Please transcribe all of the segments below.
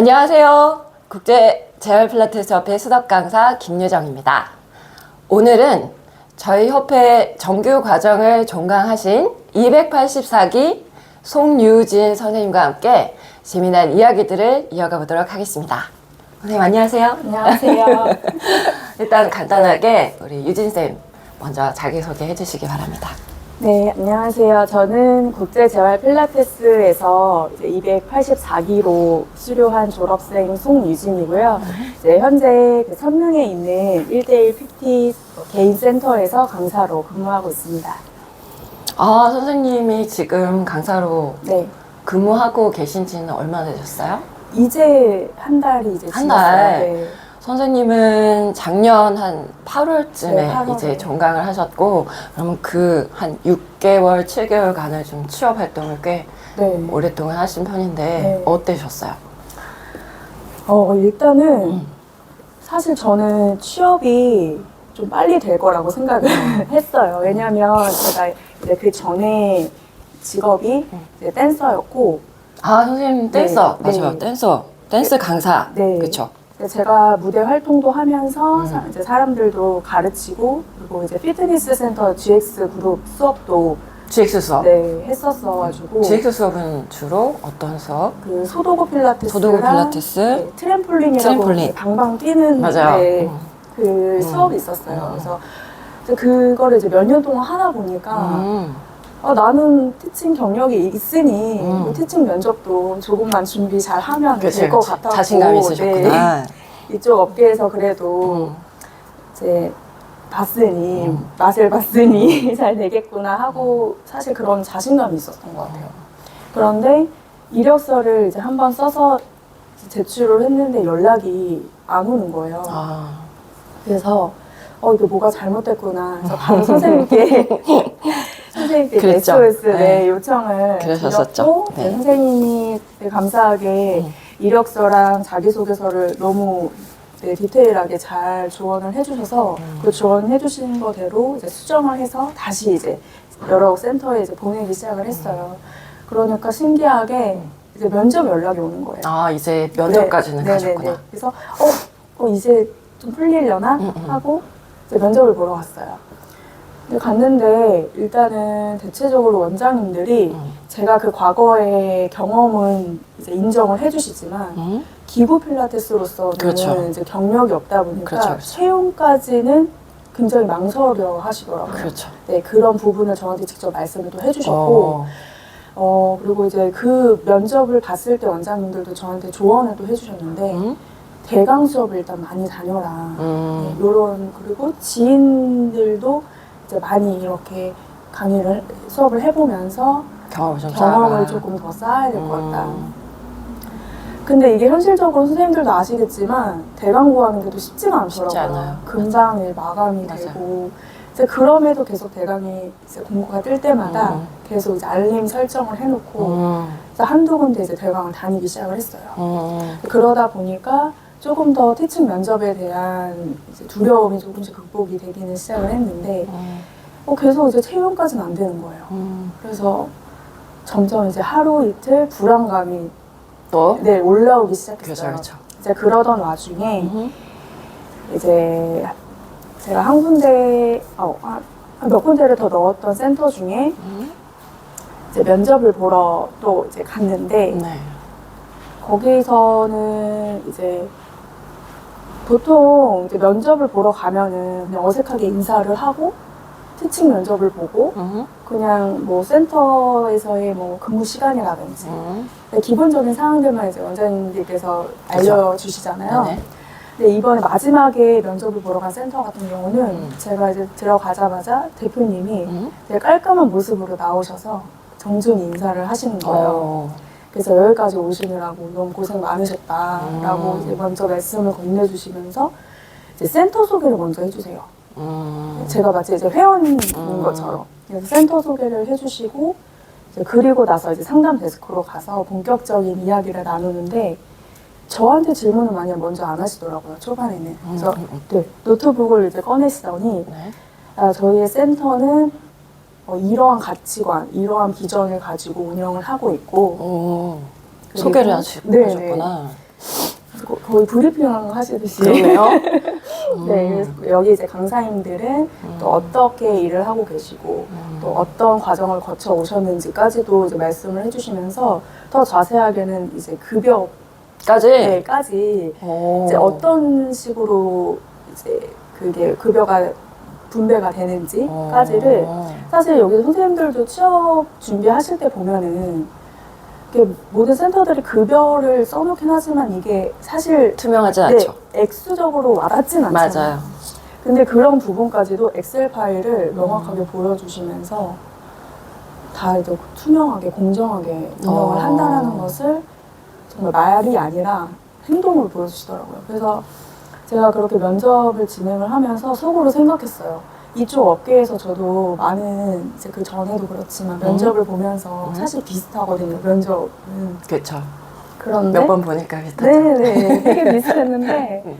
안녕하세요. 국제 재활 필라테스 협회 수석 강사 김유정입니다. 오늘은 저희 협회 정규 과정을 종강하신 284기 송유진 선생님과 함께 재미난 이야기들을 이어가 보도록 하겠습니다. 선생님 안녕하세요. 안녕하세요. 일단 간단하게 우리 유진 쌤 먼저 자기 소개 해 주시기 바랍니다. 네, 안녕하세요. 저는 국제재활 필라테스에서 284기로 수료한 졸업생 송유진이고요. 이제 현재 그 성능에 있는 1대1 PT 개인 센터에서 강사로 근무하고 있습니다. 아 선생님이 지금 강사로 네. 근무하고 계신 지는 얼마나 되셨어요? 이제 한 달이 이제 한 지났어요. 달? 네. 선생님은 작년 한 8월쯤에 네, 8월에. 이제 종강을 하셨고, 그러면 그 한 6개월, 7개월간을 좀 취업 활동을 꽤 네. 오랫동안 하신 편인데, 네. 어떠셨어요? 어, 일단은 음. 사실 저는 취업이 좀 빨리 될 거라고 생각을 했어요. 왜냐면 제가 이제 그 전에 직업이 음. 이제 댄서였고, 아, 선생님 댄서. 네, 맞아요. 네. 댄서. 댄스 강사. 네. 그쵸. 제가 무대 활동도 하면서 음. 사- 이제 사람들도 가르치고, 그리고 이제 피트니스 센터 GX 그룹 수업도 GX 수업. 네, 했었어가지고. GX 수업은 주로 어떤 수업? 그 소도구 필라테스. 소도구 필라테스. 네, 트램폴린이라고 트램폴린. 방방 뛰는 맞아요. 네, 음. 그 음. 수업이 있었어요. 음. 그래서 그거를 이제 몇 년 동안 하다 보니까 음. 아, 나는 티칭 경력이 있으니 음. 뭐 티칭 면접도 조금만 준비 잘 하면 될 것. 같았고 자신감 있으셨구나. 네, 이쪽 업계에서 그래도 음. 이제 봤으니 음. 맛을 봤으니 잘 되겠구나 하고 사실 그런 자신감이 있었던 것 같아요. 그런데 이력서를 이제 한 번 써서 제출을 했는데 연락이 안 오는 거예요. 아. 그래서 어 이게 뭐가 잘못됐구나. 그래서 바로 선생님께 선생님께 그랬죠. SOS 네, 네. 요청을 그러셨었죠. 드렸고 네. 네, 선생님이 감사하게 음. 이력서랑 자기소개서를 너무 네, 디테일하게 잘 조언을 해주셔서 음. 그 조언해 주신 거대로 이제 수정을 해서 다시 이제 여러 센터에 이제 보내기 시작을 했어요. 그러니까 신기하게 이제 면접 연락이 오는 거예요. 아, 이제 면접까지는 네, 가셨구나. 네, 네. 그래서 어, 어, 이제 좀 풀리려나 음, 음. 하고 이제 면접을 보러 갔어요. 근데 갔는데 일단은 대체적으로 원장님들이 음. 제가 그 과거의 경험은 이제 인정을 해주시지만 음? 기부 필라테스로서는 그렇죠. 이제 경력이 없다 보니까 그렇죠, 그렇죠. 채용까지는 굉장히 망설여 하시더라고요. 그렇죠. 네, 그런 부분을 저한테 직접 말씀을 또 해주셨고 어. 어, 그리고 이제 그 면접을 봤을 때 원장님들도 저한테 조언을 또 해주셨는데, 음? 대강 수업을 일단 많이 다녀라. 음. 네, 요런, 그리고 지인들도 이제 많이 이렇게 강의를, 수업을 해보면서 경험을 좀 경험을 쌓아라. 조금 더 쌓아야 될 것 같다. 음. 근데 이게 현실적으로 선생님들도 아시겠지만, 대강 구하는 게또 쉽지가 않더라고요. 쉽지 않아요. 금방 일 마감이 맞아요. 되고, 이제 그럼에도 계속 대강이 이제 공고가 뜰 때마다 음. 계속 이제 알림 설정을 해놓고, 음. 그래서 한두 군데 이제 대강을 다니기 시작을 했어요. 음. 그러다 보니까 조금 더 티칭 면접에 대한 이제 두려움이 조금씩 극복이 되기는 시작을 했는데 음. 어, 계속 이제 채용까지는 안 되는 거예요. 음. 그래서 점점 이제 하루 이틀 불안감이 또? 네, 올라오기 시작했어요. 그렇죠. 이제 그러던 와중에 음. 이제 제가 한 군데 어, 한- 몇 군데를 더 넣었던 센터 중에 음. 이제 면접을 보러 또 이제 갔는데 네. 거기서는 이제 보통 이제 면접을 보러 가면은 그냥 어색하게 인사를 하고 티칭 면접을 보고 음. 그냥 뭐 센터에서의 뭐 근무 시간이라든지 음. 기본적인 사항들만 이제 원장님들께서 알려주시잖아요. 네네. 근데 이번에 마지막에 면접을 보러 간 센터 같은 경우는 음. 제가 이제 들어가자마자 대표님이 음. 되게 깔끔한 모습으로 나오셔서 정중히 인사를 하시는 거예요. 어. 그래서 여기까지 오시느라고 너무 고생 많으셨다라고 음. 이제 먼저 말씀을 건네주시면서 이제 센터 소개를 먼저 해주세요. 음. 제가 마치 이제 회원인 음. 것처럼 그래서 센터 소개를 해주시고 이제 그리고 나서 이제 상담 데스크로 가서 본격적인 이야기를 나누는데 저한테 질문을 많이 먼저 안 하시더라고요 초반에는. 그래서 음, 음. 네, 노트북을 이제 꺼내시더니 네. 아, 저희의 센터는 어, 이러한 가치관, 이러한 비전을 가지고 운영을 하고 있고 오. 그리고- 소개를 하시, 네, 하셨구나. 거의 브리핑 하시듯이. 그러네요. 네, 그래서 여기 이제 강사님들은 또 어떻게 일을 하고 계시고 또 어떤 과정을 거쳐 오셨는지까지도 이제 말씀을 해주시면서 더 자세하게는 이제 급여까지 까지. 오. 이제 어떤 식으로 이제 그게 급여가 분배가 되는지까지를 어. 사실 여기 선생님들도 취업 준비하실 때 보면은 이게 모든 센터들이 급여를 써놓긴 하지만 이게 사실 투명하지 네, 않죠. 액수적으로 와닿진 않잖아요. 맞아요. 근데 그런 부분까지도 엑셀 파일을 음. 명확하게 보여주시면서 다 이제 투명하게 공정하게 운영을 어. 한다는 것을 정말 말이 아니라 행동으로 보여주시더라고요. 그래서 제가 그렇게 면접을 진행을 하면서 속으로 생각했어요. 이쪽 업계에서 저도 많은 이제 그 전에도 그렇지만 면접을 보면서 음. 사실 비슷하거든요. 면접은 그렇죠. 그런데 몇 번 보니까 비슷하죠. 네네 되게 비슷했는데 음.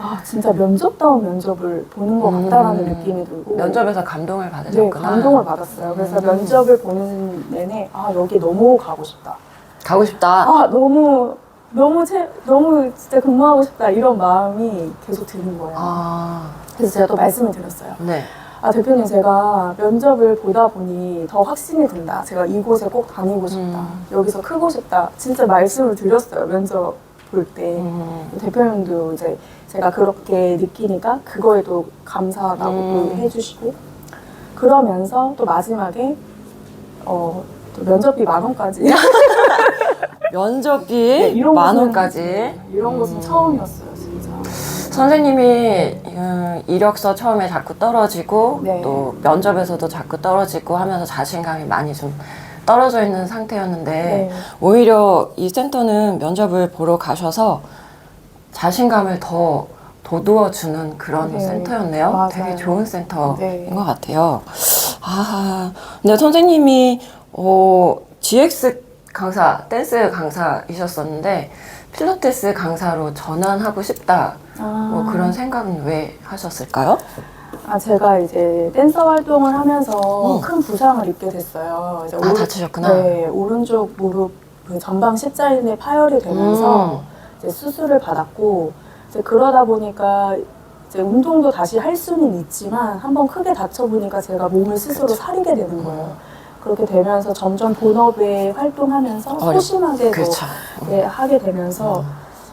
아 진짜 면접다운 면접을 보는 것 같다라는 음. 느낌이 들고 면접에서 감동을 네 받으셨구나. 감동을 받았어요. 그래서 음. 면접을 보는 내내 아 여기 너무 가고 싶다. 가고 싶다. 아 너무 너무 채, 너무 진짜 근무하고 싶다 이런 마음이 계속 드는 거예요. 아, 그래서 제가 또 말씀을 드렸어요. 네. 아 대표님 제가 면접을 보다 보니 더 확신이 든다. 제가 이곳에 꼭 다니고 싶다. 음. 여기서 크고 싶다. 진짜 말씀을 드렸어요. 면접 볼 때. 음. 대표님도 이제 제가 그렇게 느끼니까 그거에도 감사하다고 음. 또 해주시고 그러면서 또 마지막에 어, 또 면접비 만 원까지 면접비 네, 이런 만 것은- 원까지. 네, 이런 것은 음. 처음이었어요 진짜 선생님이 음, 이력서 처음에 자꾸 떨어지고 네. 또 면접에서도 자꾸 떨어지고 하면서 자신감이 많이 좀 떨어져 있는 상태였는데 네. 오히려 이 센터는 면접을 보러 가셔서 자신감을 더 돋우어 주는 그런 네. 센터였네요. 맞아요. 되게 좋은 센터인 네. 것 같아요. 아, 근데 선생님이 어, GX 강사, 댄스 강사이셨었는데 필라테스 강사로 전환하고 싶다. 아, 뭐 그런 생각은 왜 하셨을까요? 아 제가 이제 댄서 활동을 하면서 음. 큰 부상을 입게 됐어요 이제 아, 다치셨구나. 네 오른쪽 무릎 그 전방 십자인대 파열이 되면서 음. 이제 수술을 받았고 이제 그러다 보니까 이제 운동도 다시 할 수는 있지만 한번 크게 다쳐 보니까 제가 몸을 스스로 그쵸. 사리게 되는 거예요. 그렇게 되면서 점점 본업에 활동하면서 어렵- 소심하게도 그렇죠. 네, 하게 되면서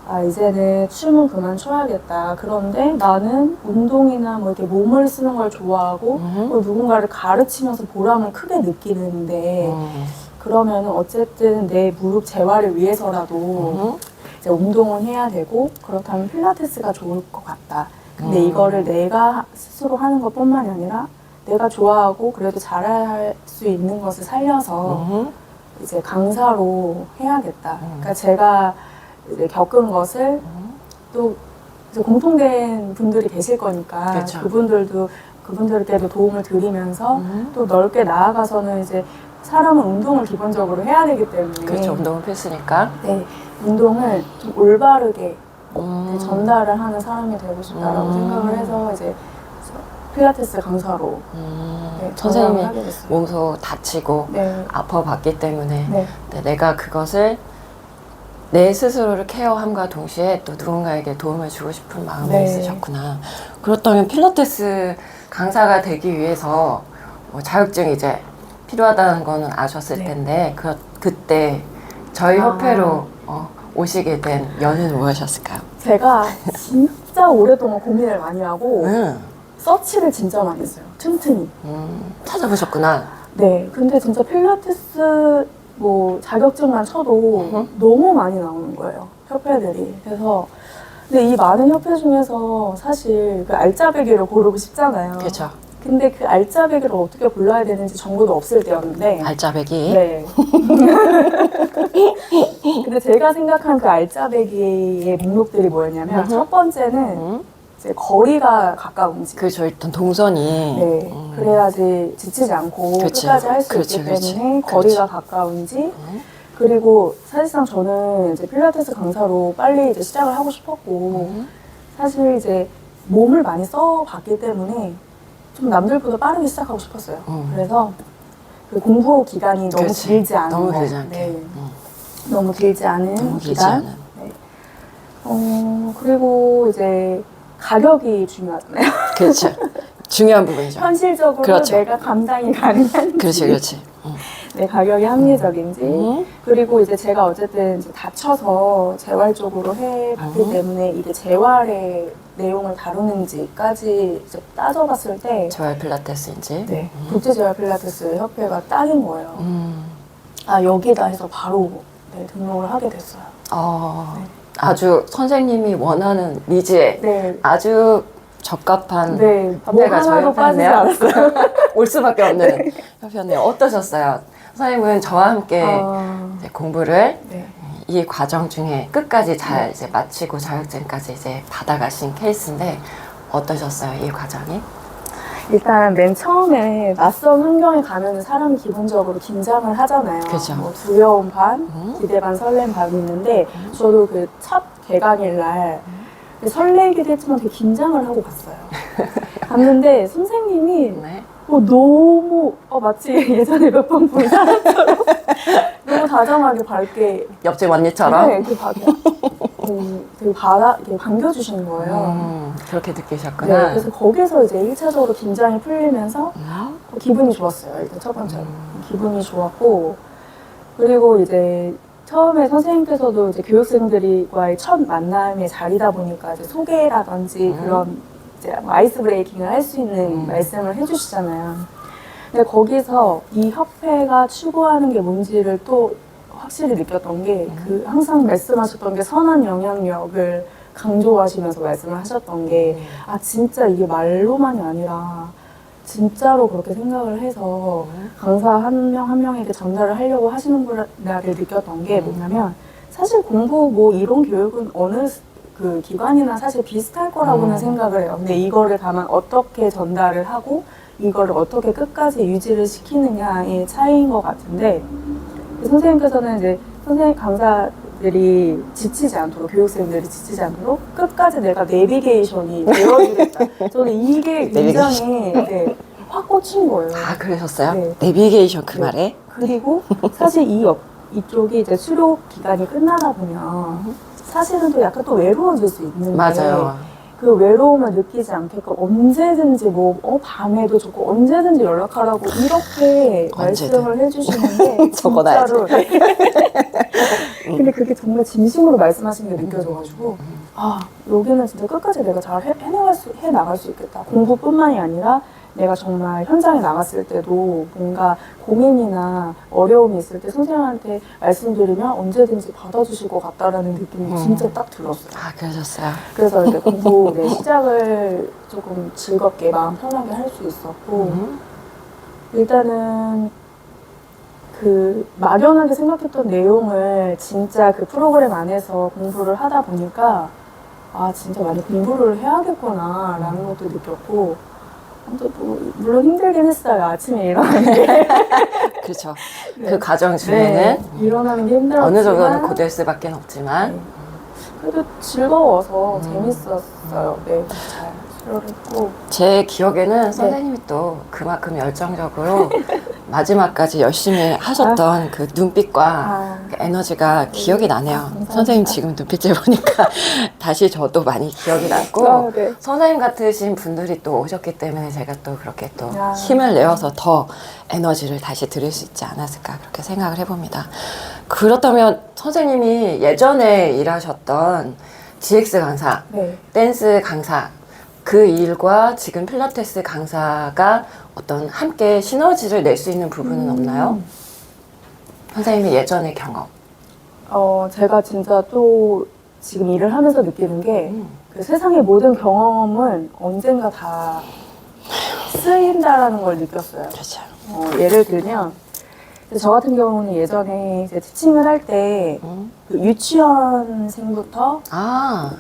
아 이제는 춤은 그만 춰야겠다. 그런데 나는 운동이나 뭐 이렇게 몸을 쓰는 걸 좋아하고 음. 또 누군가를 가르치면서 보람을 크게 느끼는데 음. 그러면은 어쨌든 내 무릎 재활을 위해서라도 음. 이제 운동은 해야 되고 그렇다면 필라테스가 좋을 것 같다. 근데 음. 이거를 내가 스스로 하는 것뿐만이 아니라 내가 좋아하고 그래도 잘할 수 있는 것을 살려서 음. 이제 강사로 해야겠다. 음. 그러니까 제가 이제 겪은 것을 또 이제 공통된 분들이 계실 거니까 그쵸. 그분들도 그분들께도 도움을 드리면서 음. 또 넓게 나아가서는 이제 사람은 운동을 기본적으로 해야 되기 때문에 그렇죠. 운동은 필수니까. 네, 운동을 좀 올바르게 음. 전달을 하는 사람이 되고 싶다라고 음. 생각을 해서 이제 필라테스 강사로 음. 네, 전향을 선생님이 됐어요. 몸소 다치고 네, 아파봤기 때문에 네, 네, 내가 그것을 내 스스로를 케어함과 동시에 또 누군가에게 도움을 주고 싶은 마음이 네. 있으셨구나. 그렇다면 필라테스 강사가 되기 위해서 뭐 자격증이 이제 필요하다는 거는 아셨을 네. 텐데 그, 그때 저희 아. 협회로 어, 오시게 된 연유는 무엇이었을까요? 제가 진짜 오랫동안 고민을 많이 하고 음, 서치를 진짜 많이 했어요. 틈틈이. 음, 찾아보셨구나. 네, 근데 진짜 필라테스 뭐 자격증만 쳐도 음. 너무 많이 나오는 거예요. 협회들이. 그래서 근데 이 많은 협회 중에서 사실 그 알짜배기를 고르고 싶잖아요. 그렇죠. 근데 그 알짜배기를 어떻게 골라야 되는지 정보도 없을 때였는데 알짜배기. 네. 근데 제가 생각한 그 알짜배기의 목록들이 뭐였냐면. 첫 번째는 음, 이제 거리가 가까운지. 그렇죠. 일단 동선이. 네. 음, 그래야지 지치지 않고 그치. 끝까지 할 수 그렇지, 있기 그렇지. 때문에 그렇지. 거리가 가까운지. 음, 그리고 사실상 저는 이제 필라테스 강사로 빨리 이제 시작을 하고 싶었고 음, 사실 이제 몸을 많이 써봤기 때문에 좀 남들보다 빠르게 시작하고 싶었어요. 음. 그래서 그 공부 기간이 너무 그렇지. 길지 않은 너무 거. 길지 않게. 네. 음, 너무 길지 않은 너무 길지 기간. 않은. 네. 어, 그리고 이제 가격이 중요하잖아요. 그렇죠. 중요한 부분이죠. 현실적으로 그렇죠. 내가 감당이 가능한지, 그렇지, 그렇지. 응. 내 가격이 합리적인지, 응. 그리고 이제 제가 어쨌든 이제 다쳐서 재활적으로 해봤기 음. 때문에 이게 재활의 내용을 다루는지까지 이제 따져봤을 때, 재활 필라테스인지. 네, 국제재활 필라테스 협회가 딱인 거예요. 음. 아 여기다 해서 바로 네, 등록을 하게 됐어요. 어, 네. 아주 선생님이 원하는 니즈에 네, 아주 적합한 네, 뭐 저희 하나도 빠지지 협회네요. 않았어요. 올 수밖에 없는 협회네요. 어떠셨어요? 선생님은 저와 함께 아, 이제 공부를 네. 이 과정 중에 끝까지 잘 이제 마치고 자격증까지 이제 받아가신 케이스인데 어떠셨어요? 이 과정이? 일단 맨 처음에 낯선 환경에 가면 사람이 기본적으로 긴장을 하잖아요. 그죠. 뭐 두려움 반, 음. 기대 반, 설렘 반이 있는데 저도 그 첫 개강일 날 설레기도 했지만 되게 긴장을 하고 갔어요. 갔는데 선생님이 네. 어, 너무 어, 마치 예전에 몇 번 본 사람처럼 너무 다정하게 밝게 옆집 언니처럼 네, 이렇게 받아, 음, 되게 받아, 이렇게 반겨주시는 거예요. 음, 그렇게 네, 느끼셨구나. 그래서 거기서 이제 1차적으로 긴장이 풀리면서 음. 어, 기분이 좋았어요. 일단 첫 번째로. 기분이 좋았고, 그리고 이제 처음에 선생님께서도 이제 교육생들과의 첫 만남의 자리다 보니까 이제 소개라든지 음. 그런 이제 아이스 브레이킹을 할 수 있는 음. 말씀을 해주시잖아요. 근데 거기서 이 협회가 추구하는 게 뭔지를 또 확실히 느꼈던 게 음. 그 항상 말씀하셨던 게 선한 영향력을 강조하시면서 말씀을 하셨던 게 아 진짜 이게 말로만이 아니라 진짜로 그렇게 생각을 해서 강사 한 명 한 명에게 전달을 하려고 하시는구나를 느꼈던 게 음. 뭐냐면 사실 공부 뭐 이론 교육은 어느 스- 그 기관이나 사실 비슷할 거라고는 음. 생각을 해요. 근데 이거를 다만 어떻게 전달을 하고 이거를 어떻게 끝까지 유지를 시키느냐의 차이인 것 같은데 선생님께서는 이제 선생님 강사들이 지치지 않도록 교육생들이 지치지 않도록 끝까지 내가 내비게이션이 되어주겠다. 저는 이게 굉장히 네, 확 꽂힌 거예요. 아 그러셨어요? 네. 내비게이션 그 네. 말에? 그리고 사실 이 옆, 이쪽이 이제 수료 기간이 끝나다 보면 사실은 또 약간 또 외로워질 수 있는데 맞아요. 그 외로움을 느끼지 않게끔 언제든지 뭐 어, 밤에도 좋고 언제든지 연락하라고 이렇게 언제든. 말씀을 해주시는데 적어놔야지. 진짜로 근데 그게 정말 진심으로 말씀하시는 게 느껴져가지고 아 여기는 진짜 끝까지 내가 잘 해, 해나갈 수, 해 나갈 수 있겠다 공부뿐만이 아니라 내가 정말 현장에 나갔을 때도 뭔가 고민이나 어려움이 있을 때 선생님한테 말씀드리면 언제든지 받아주실 것 같다라는 느낌이 음. 진짜 딱 들었어요. 아 그러셨어요. 그래서 이제 공부 네, 시작을 조금 즐겁게 마음 편하게 할 수 있었고 음. 일단은 그 막연하게 생각했던 내용을 진짜 그 프로그램 안에서 공부를 하다 보니까 아 진짜 많이 공부를 해야겠구나라는 것도 느꼈고 물론 힘들긴 했어요 아침에 일어나는 게 그렇죠. 네. 그 과정 네, 중에는 일어나는 게 힘들었지만 어느 정도는 고될 수밖에 없지만 네. 그래도 즐거워서 음. 재밌었어요 네잘 수료를 했고 제 기억에는 네. 선생님이 또 그만큼 열정적으로 마지막까지 열심히 하셨던 그 눈빛과 아, 그 에너지가 기억이 나네요. 감사합니다. 선생님 지금 눈빛을 보니까 다시 저도 많이 기억이 났고 아, 네. 선생님 같으신 분들이 또 오셨기 때문에 제가 또 그렇게 또 야. 힘을 내어서 더 에너지를 다시 드릴 수 있지 않았을까 그렇게 생각을 해봅니다. 그렇다면 선생님이 예전에 일하셨던 GX 강사, 네. 댄스 강사 그 일과 지금 필라테스 강사가 어떤 함께 시너지를 낼 수 있는 부분은 없나요? 선생님이 예전의 경험. 어, 제가 진짜 또 지금 일을 하면서 느끼는 게 음. 그 세상의 모든 경험은 언젠가 다 쓰인다라는 걸 느꼈어요. 그렇죠. 어, 예를 들면 저 같은 경우는 예전에 이제 티칭을 할때 음. 그 유치원생부터 아,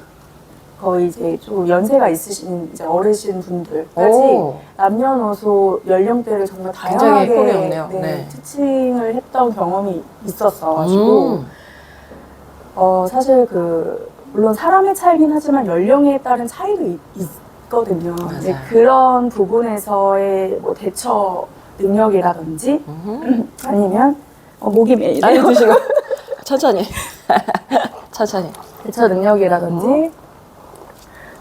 거의 이제 좀 연세가 있으신 이제 어르신 분들까지 오. 남녀노소 연령대를 정말 굉장히 다양하게 없네요. 네, 네. 티칭을 했던 경험이 있었어가지고 음. 어, 사실 그, 물론 사람의 차이긴 하지만 연령에 따른 차이도 있, 있거든요. 근데 맞아요. 그런 부분에서의 뭐 대처 능력이라든지 음. 아니면 어, 목이 메이네요. 아니 드시고 천천히 천천히 대처 능력이라든지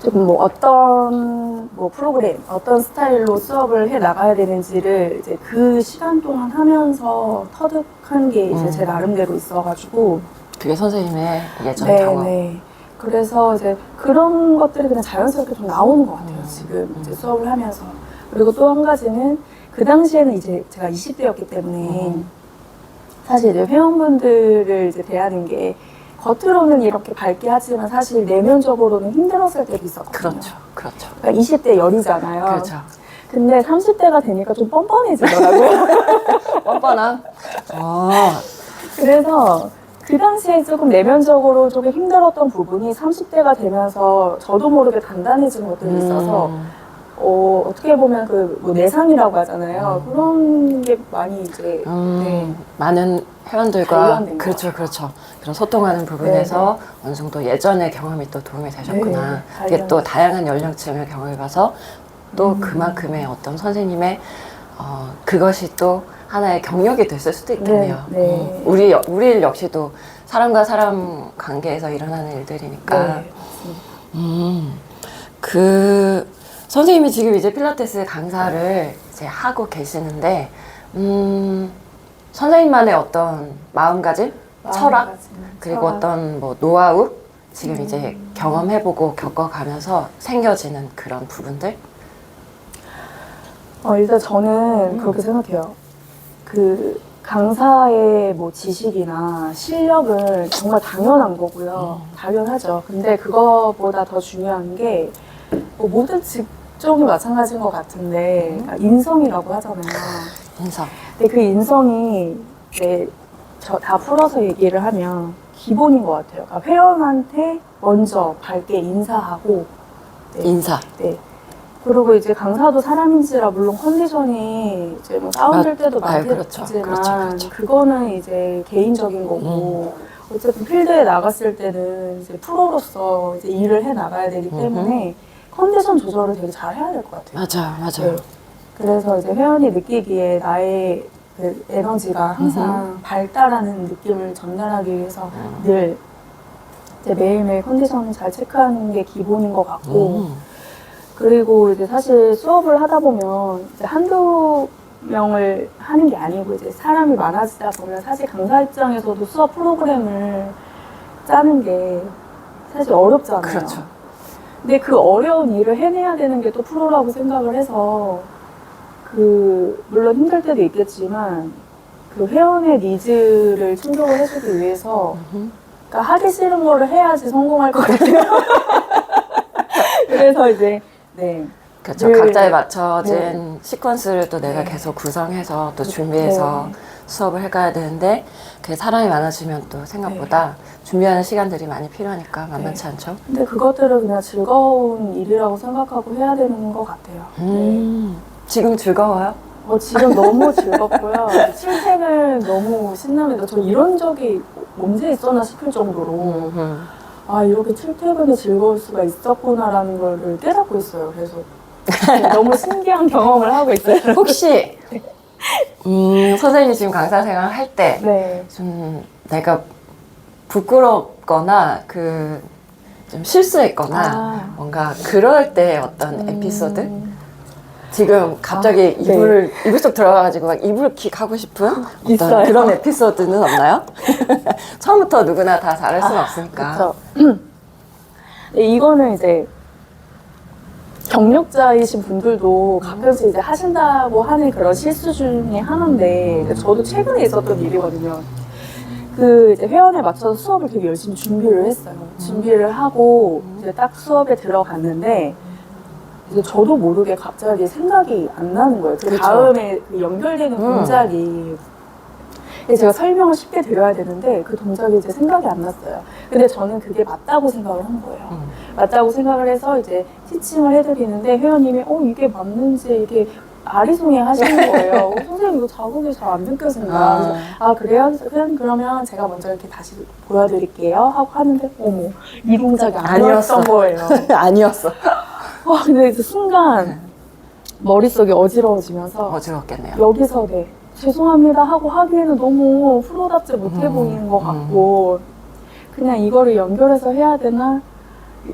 조금 뭐 어떤 뭐 프로그램, 어떤 스타일로 수업을 해 나가야 되는지를 이제 그 시간 동안 하면서 터득한 게 이제 음. 제 나름대로 있어가지고 그게 선생님의 예전 네, 경험. 네. 그래서 이제 그런 것들이 그냥 자연스럽게 좀 나오는 것 같아요. 음. 지금 이제 수업을 하면서. 그리고 또 한 가지는 그 당시에는 이제 제가 20대였기 때문에 음. 사실 이제 회원분들을 이제 대하는 게 겉으로는 이렇게 밝게 하지만 사실 내면적으로는 힘들었을 때도 있었거든요. 그렇죠, 그렇죠. 그러니까 20대 열이잖아요. 그렇죠. 근데 30대가 되니까 좀 뻔뻔해지더라고요. 뻔뻔함. 어, 그래서 그 당시에 조금 내면적으로 조금 힘들었던 부분이 30대가 되면서 저도 모르게 단단해진 것들이 있어서 음, 어, 어떻게 보면 그뭐 내상이라고 하잖아요. 그런 게 많이 이제 음, 네. 많은 회원들과 관련된 그렇죠, 그렇죠. 그런 소통하는 부분에서 어느 정도 예전의 경험이 또 도움이 되셨구나. 네, 그게 또. 다양한 연령층을 경험해봐서 또 음. 그만큼의 어떤 선생님의 어, 그것이 또 하나의 경력이 됐을 수도 있겠네요. 네, 네. 음, 우리 여- 우리 역시도 사람과 사람 관계에서 일어나는 일들이니까. 네. 음, 그 선생님이 지금 이제 필라테스 강사를 이제 하고 계시는데, 음, 선생님만의 어떤 마음가짐, 철학, 그리고 철학. 어떤 뭐 노하우, 지금 음. 이제 경험해보고 겪어가면서 생겨지는 그런 부분들. 어, 일단 저는 음. 그렇게 생각해요. 그 강사의 뭐 지식이나 실력은 정말 당연한 거고요. 음. 당연하죠. 근데 그거보다 더 중요한 게 뭐 모든 직 종이 마찬가지인 것 같은데 음. 그러니까 인성이라고 하잖아요. 인성. 근데 그 인성이 네, 저다 풀어서 얘기를 하면 기본인 것 같아요. 그러니까 회원한테 먼저 밝게 인사하고 네. 인사. 네. 그리고 이제 강사도 사람인지라 물론 컨디션이 이제 뭐 다운될 때도 아, 많겠지만 그렇죠. 그렇죠, 그렇죠. 그거는 이제 개인적인 거고 어쨌든 필드에 나갔을 때는 이제 프로로서 이제 일을 해 나가야 되기 때문에 컨디션 조절을 되게 잘 해야 될 것 같아요. 맞아요, 맞아요. 네. 그래서 이제 회원이 느끼기에 나의 그 에너지가 항상 밝다라는 느낌을 전달하기 위해서 음. 늘 이제 매일매일 컨디션을 잘 체크하는 게 기본인 것 같고 음, 그리고 이제 사실 수업을 하다 보면 이제 한두 명을 하는 게 아니고 이제 사람이 많아지다 보면 사실 강사 입장에서도 수업 프로그램을 짜는 게 사실 어렵잖아요. 그렇죠. 근데 그 어려운 일을 해내야 되는 게 또 프로라고 생각을 해서 그 물론 힘들 때도 있겠지만 그 회원의 니즈를 충족을 해주기 위해서 음. 그러니까 하기 싫은 거를 해야지 성공할 것 같아요. 그래서 이제 네. 그렇죠. 네. 각자에 맞춰진 시퀀스를 또 내가 네. 계속 구성해서 또 준비해서 네. 수업을 해가야 되는데 그 사람이 많아지면 또 생각보다 준비하는 시간들이 많이 필요하니까 만만치 네. 않죠. 근데 그것들을 그냥 즐거운 일이라고 생각하고 해야 되는 것 같아요. 네. 음, 지금 즐거워요? 어, 지금 너무 즐겁고요. 출퇴근 너무 신납니다. 저 이런 적이 언제 있었나 싶을 정도로 음, 아 이렇게 출퇴근이 즐거울 수가 있었구나라는 걸 깨닫고 있어요. 그래서 너무 신기한 경험을 하고 있어요. 혹시 음, 선생님이 지금 강사 생활 할때좀 네. 내가 부끄럽거나 그 좀 실수했거나 아. 뭔가 그럴 때 어떤 음, 에피소드? 지금 갑자기 아, 네. 이불 이불 속 들어가가지고 막 이불 킥 하고 싶은 어떤 있어요. 그런 에피소드는 없나요? 처음부터 누구나 다 잘할 수는 없으니까. 그렇죠. 네, 이거는 이제 경력자이신 분들도 가끔씩 이제 하신다고 하는 그런 실수 중에 하나인데 저도 최근에 있었던 일이거든요. 그 이제 회원에 맞춰서 수업을 되게 열심히 준비를 했어요. 준비를 하고 이제 딱 수업에 들어갔는데 이제 저도 모르게 갑자기 생각이 안 나는 거예요. 그 그렇죠. 다음에 그 연결되는 음. 동작이 근데 제가 설명을 쉽게 드려야 되는데 그 동작이 이제 생각이 안 났어요. 근데 저는 그게 맞다고 생각을 한 거예요. 음. 맞다고 생각을 해서 이제 티칭을 해드리는데 회원님이 어 이게 맞는지 이게 아리송해 하시는 거예요. 어, 선생님 이거 자국이 잘 안 느껴진다. 아. 아 그래요? 그냥 그러면 제가 먼저 이렇게 다시 보여드릴게요 하고 하는데 어머 이 동작이. 아니었던 거예요. 아니었어. 와 근데 그 순간 머릿속이 어지러워지면서 어지럽겠네요. 여기서 네 죄송합니다 하고 하기에는 너무 프로답지 못해 음, 보이는 것 음. 같고 그냥 이거를 연결해서 해야 되나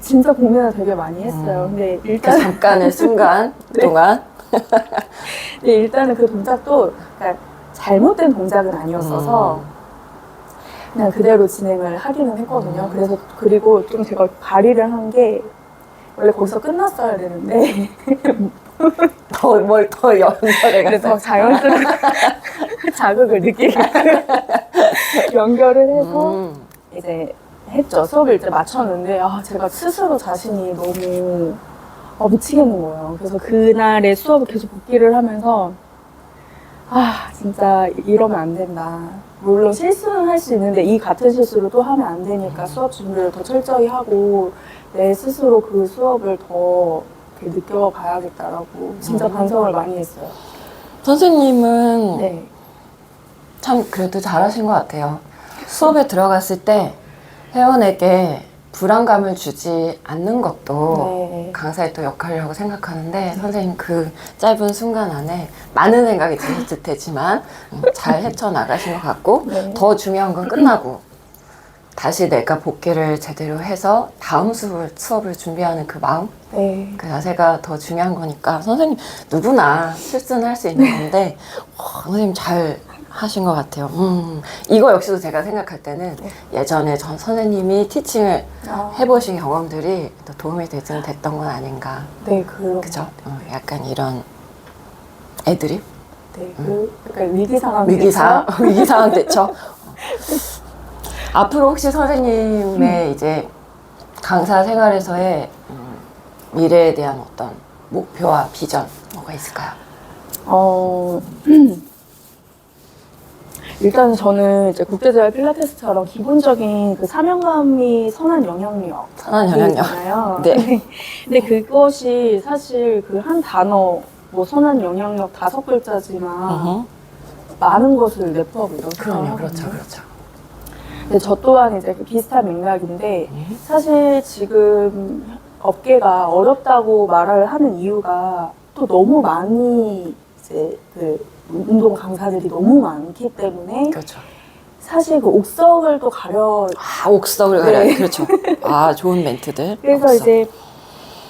진짜 고민을 되게 많이 했어요. 음. 근데 그 일단 잠깐의 순간 네. 동안 근데 일단은 그 동작도 그러니까 잘못된 동작은 아니었어서 음. 그냥 그대로 진행을 하기는 했거든요. 음. 그래서 그리고 좀 제가 발의를 한 게 원래 거기서 끝났어야 되는데 더뭘 더 연결해 그래서 가서 자연스러운 자극을 느끼게끔 연결을 해서 음. 이제 했죠. 수업을 이제 마쳤는데 아 제가 스스로 자신이 너무 아, 미치겠는 거예요. 그래서 그날의 수업을 계속 복귀를 하면서 아 진짜 이러면 안 된다. 물론 실수는 할 수 있는데 이 같은 실수를 또 하면 안 되니까 수업 준비를 더 철저히 하고 내 스스로 그 수업을 더 이렇게 느껴봐야겠다라고 진짜 음. 반성을 많이 했어요. 선생님은 네. 참 그래도 잘하신 것 같아요. 수업에 들어갔을 때 회원에게 불안감을 주지 않는 것도 네. 강사의 또 역할이라고 생각하는데 선생님 그 짧은 순간 안에 많은 생각이 드실 듯했지만 음, 잘 헤쳐나가신 것 같고 네. 더 중요한 건 끝나고 다시 내가 복귀를 제대로 해서 다음 수업을, 수업을 준비하는 그 마음 네. 그 자세가 더 중요한 거니까 선생님 누구나 실수는 할 수 있는 건데 와, 선생님 잘 하신 것 같아요. 음, 이거 역시도 제가 생각할 때는 예전에 전 선생님이 티칭을 아, 해보신 경험들이 또 도움이 되든 됐던 건 아닌가. 네, 그, 그죠? 어, 약간 이런 애들이 네, 그, 약간 위기 상황. 위기 상황, 위기 상황 대처. 어. 앞으로 혹시 선생님의 이제 강사 생활에서의 음, 미래에 대한 어떤 목표와 비전 뭐가 있을까요? 어, 일단 저는 이제 국제재활 필라테스처럼 기본적인 그 사명감이 선한 영향력. 선한 영향력. 있잖아요. 네. 근데 그것이 사실 그 한 단어, 뭐 선한 영향력 다섯 글자지만. 많은 것을 내포하고 있다고 그럼요. 그렇죠, 그렇죠. 근데 저 또한 이제 그 비슷한 맥락인데 음. 사실 지금 업계가 어렵다고 말을 하는 이유가 또 너무 많이 이제 그 운동 강사들이 너무 많기 때문에 그렇죠. 사실 그 옥석을 또 가려 아, 옥석을 가려. 네. 그렇죠. 아, 좋은 멘트들. 그래서 옥석. 이제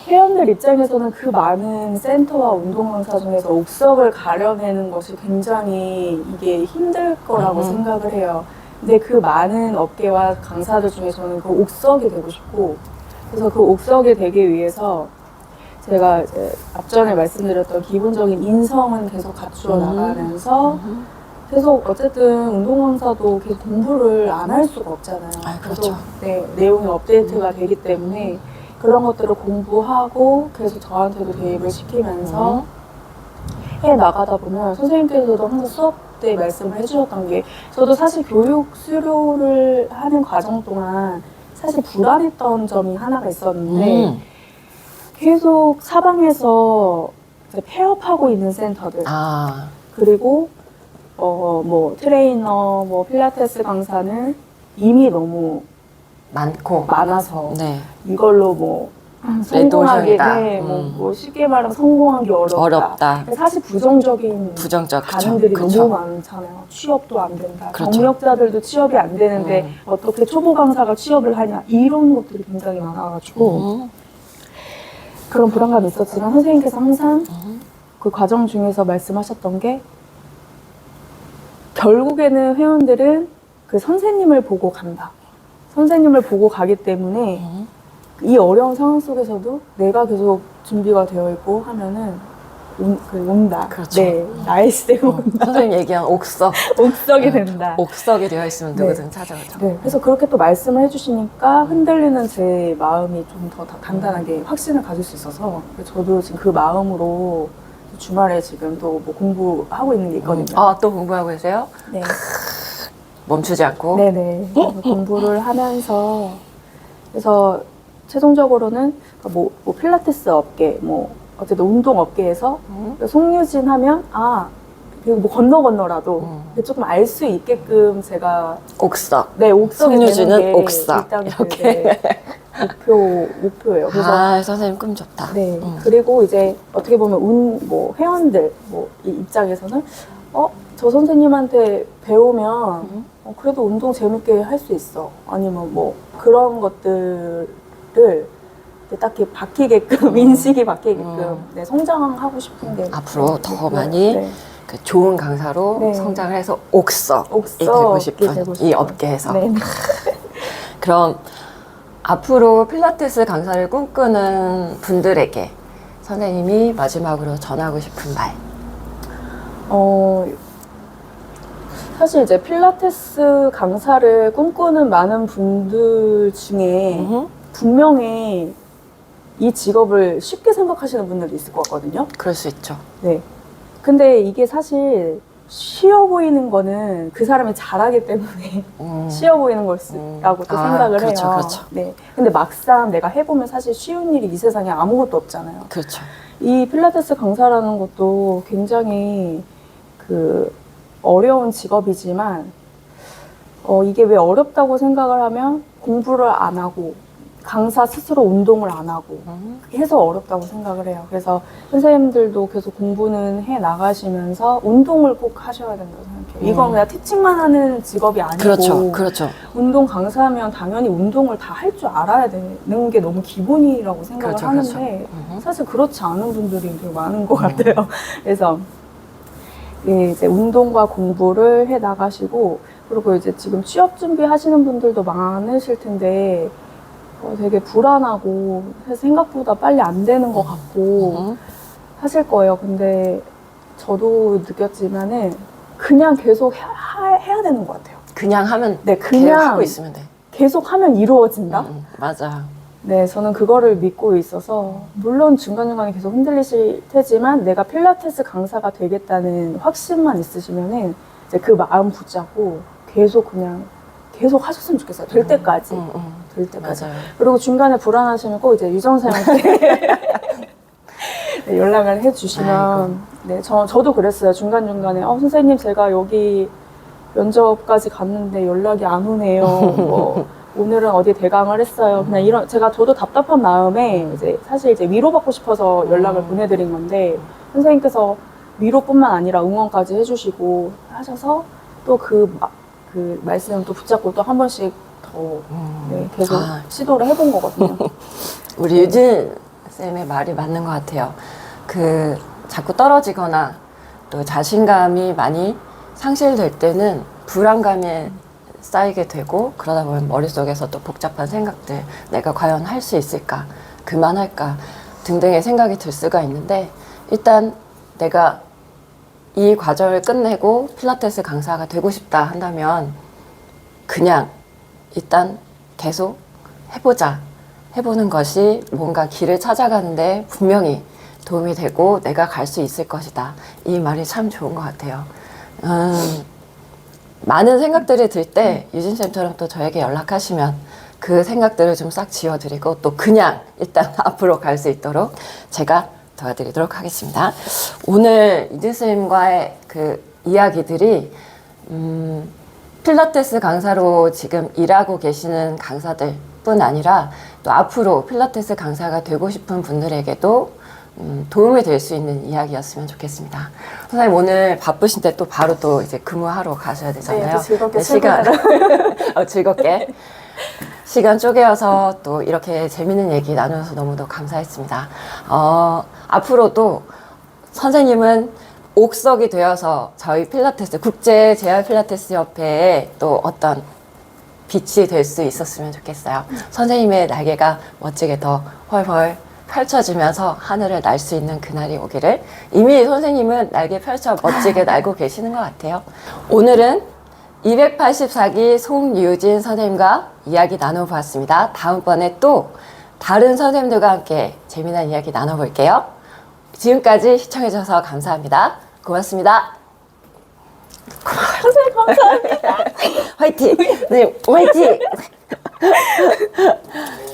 회원들 입장에서는 그 많은 센터와 운동 강사 중에서 옥석을 가려내는 것이 굉장히 이게 힘들 거라고 음. 생각을 해요. 근데 그 많은 업계와 강사들 중에 저는 그 옥석이 되고 싶고 그래서 그 옥석이 되기 위해서 제가 이제 앞전에 말씀드렸던 기본적인 인성은 계속 갖추어 음. 나가면서 음. 계속 어쨌든 운동 강사도 계속 공부를 안 할 수가 없잖아요. 아, 그렇죠. 네, 내용이 업데이트가 되기 때문에 그런 것들을 공부하고 계속 저한테도 대입을 시키면서 음. 해 나가다 보면 선생님께서도 항상 수업 때 말씀을 해주셨던 게 저도 사실 교육 수료를 하는 과정 동안 사실 불안했던 점이 하나가 있었는데 음. 계속 사방에서 이제 폐업하고 있는 센터들 아, 그리고 어 뭐 트레이너 뭐 필라테스 강사는 이미 너무 많고. 많아서 네. 이걸로 뭐 레드오션이다. 네, 뭐, 음. 뭐 쉽게 말하면 성공하기 어렵다. 어렵다. 사실 부정적인 부정적. 그쵸. 반응들이 그쵸. 너무 많잖아요. 취업도 안 된다. 그렇죠. 경력자들도 취업이 안 되는데 음. 어떻게 초보 강사가 취업을 하냐 이런 것들이 굉장히 많아가지고 음. 그런 불안감이 있었지만 선생님께서 항상 음. 그 과정 중에서 말씀하셨던 게 결국에는 회원들은 그 선생님을 보고 간다. 선생님을 보고 가기 때문에 음. 이 어려운 상황 속에서도 내가 계속 준비가 되어 있고 하면은 온, 그 온다. 그렇죠. 네, 시대가 어, 온다. 선생님 얘기한 옥석. 옥석이 된다. 옥석이 되어 있으면 네. 누구든 찾아오죠. 네, 그래서 그렇게 또 말씀을 해주시니까 흔들리는 제 마음이 좀 더 단단하게 확신을 가질 수 있어서 저도 지금 그 마음으로 주말에 지금 또 뭐 공부하고 있는 게 있거든요. 아, 또 공부하고 계세요? 네. 멈추지 않고. 네네. 그래서 공부를 하면서 그래서 최종적으로는 뭐, 뭐 필라테스 업계, 뭐 어쨌든 운동 업계에서 음. 송유진 하면 아 그리고 뭐 건너 건너라도 음. 조금 알 수 있게끔 제가 옥석. 네 옥석이 송유진은. 일단 그, 이렇게. 네, 목표 목표예요. 그래서 아, 선생님 꿈 좋다. 네. 음. 그리고 이제 어떻게 보면 운, 뭐, 회원들, 뭐, 이 입장에서는, 어, 저 선생님한테 배우면 음. 어, 그래도 운동 재밌게 할 수 있어. 아니면 뭐 그런 것들을 딱히 바뀌게끔 인식이 바뀌게끔 음. 네, 성장하고 싶은 게 앞으로 더 있고요. 많이 네. 그 좋은 강사로 네. 성장을 해서 옥석이 옥석 되고 싶은 되고 이 싶어요. 업계에서 네. 그럼 앞으로 필라테스 강사를 꿈꾸는 분들에게 선생님이 마지막으로 전하고 싶은 말. 어, 사실 이제 필라테스 강사를 꿈꾸는 많은 분들 중에 음, 분명히 이 직업을 쉽게 생각하시는 분들이 있을 것 같거든요. 그럴 수 있죠. 네. 근데 이게 사실 쉬워 보이는 거는 그 사람이 잘하기 때문에 음, 쉬워 보이는 음. 거라고 또 아, 생각을 그렇죠, 해요. 그렇죠. 네. 근데 막상 내가 해보면 사실 쉬운 일이 이 세상에 아무것도 없잖아요. 그렇죠. 이 필라테스 강사라는 것도 굉장히 그 어려운 직업이지만 어, 이게 왜 어렵다고 생각을 하면 공부를 안 하고 강사 스스로 운동을 안 하고 음, 해서 어렵다고 생각을 해요. 그래서 선생님들도 계속 공부는 해 나가시면서 운동을 꼭 하셔야 된다고 생각해요. 이건 음. 그냥 티칭만 하는 직업이 아니고 그렇죠. 그렇죠. 운동 강사면 당연히 운동을 다 할 줄 알아야 되는 게 너무 기본이라고 생각을 그렇죠, 하는데 그렇죠. 음. 사실 그렇지 않은 분들이 되게 많은 것 같아요. 그래서 예, 이제 운동과 공부를 해 나가시고 그리고 이제 지금 취업 준비하시는 분들도 많으실 텐데 어, 되게 불안하고 생각보다 빨리 안 되는 것 같고 음, 하실 거예요. 근데 저도 느꼈지만은 그냥 계속 하- 해야 되는 것 같아요. 그냥 하면 네, 그냥 하고 있으면 돼. 계속 하면 이루어진다. 음, 맞아. 네, 저는 그거를 믿고 있어서 물론 중간중간에 계속 흔들리실 테지만 내가 필라테스 강사가 되겠다는 확신만 있으시면은 이제 그 마음 붙잡고 계속 그냥 계속 하셨으면 좋겠어요. 될 때까지. 음, 음, 될 때까지. 맞아요. 그리고 중간에 불안하시면 꼭 이제 유정쌤한테 네, 연락을 해주시면. 네, 저, 저도 그랬어요. 중간중간에 어, 선생님 제가 여기 면접까지 갔는데 연락이 안 오네요. 뭐, 오늘은 어디 대강을 했어요. 그냥 이런 제가 저도 답답한 마음에 이제 사실 이제 위로받고 싶어서 연락을 음. 보내드린 건데 선생님께서 위로뿐만 아니라 응원까지 해주시고 하셔서 또그 그 말씀 또 붙잡고 또 한 번씩 더 음. 네, 계속 아, 시도를 해본 거거든요. 우리 유진 쌤의 말이 맞는 것 같아요. 그 자꾸 떨어지거나 또 자신감이 많이 상실될 때는 불안감에 쌓이게 되고 그러다 보면 머릿속에서 또 복잡한 생각들 내가 과연 할 수 있을까 그만할까 등등의 생각이 들 수가 있는데 일단 내가 이 과정을 끝내고 필라테스 강사가 되고 싶다 한다면 그냥 일단 계속 해보자. 해보는 것이 뭔가 길을 찾아가는데 분명히 도움이 되고 내가 갈 수 있을 것이다. 이 말이 참 좋은 것 같아요. 음, 많은 생각들이 들 때 유진쌤처럼 또 저에게 연락하시면 그 생각들을 좀 싹 지워드리고 또 그냥 일단 앞으로 갈 수 있도록 제가 도와드리도록 하겠습니다. 오늘 유진쌤과의 그 이야기들이 음, 필라테스 강사로 지금 일하고 계시는 강사들 뿐 아니라 또 앞으로 필라테스 강사가 되고 싶은 분들에게도 음, 도움이 될 수 있는 이야기였으면 좋겠습니다. 선생님 오늘 바쁘신데 또 바로 또 이제 근무하러 가셔야 되잖아요. 네, 또 즐겁게 시간 어, 즐겁게 시간 쪼개어서 또 이렇게 재밌는 얘기 나누어서 너무도 감사했습니다. 어, 앞으로도 선생님은 옥석이 되어서 저희 필라테스 국제 재활 필라테스 협회에 또 어떤 빛이 될 수 있었으면 좋겠어요. 선생님의 날개가 멋지게 더 훨훨 펼쳐지면서 하늘을 날 수 있는 그날이 오기를 이미 선생님은 날개 펼쳐 멋지게 날고 계시는 것 같아요. 오늘은 284기 송유진 선생님과 이야기 나눠보았습니다. 다음번에 또 다른 선생님들과 함께 재미난 이야기 나눠볼게요. 지금까지 시청해주셔서 감사합니다. 고맙습니다. 선생님 감사합니다. 화이팅! 네, 화이팅!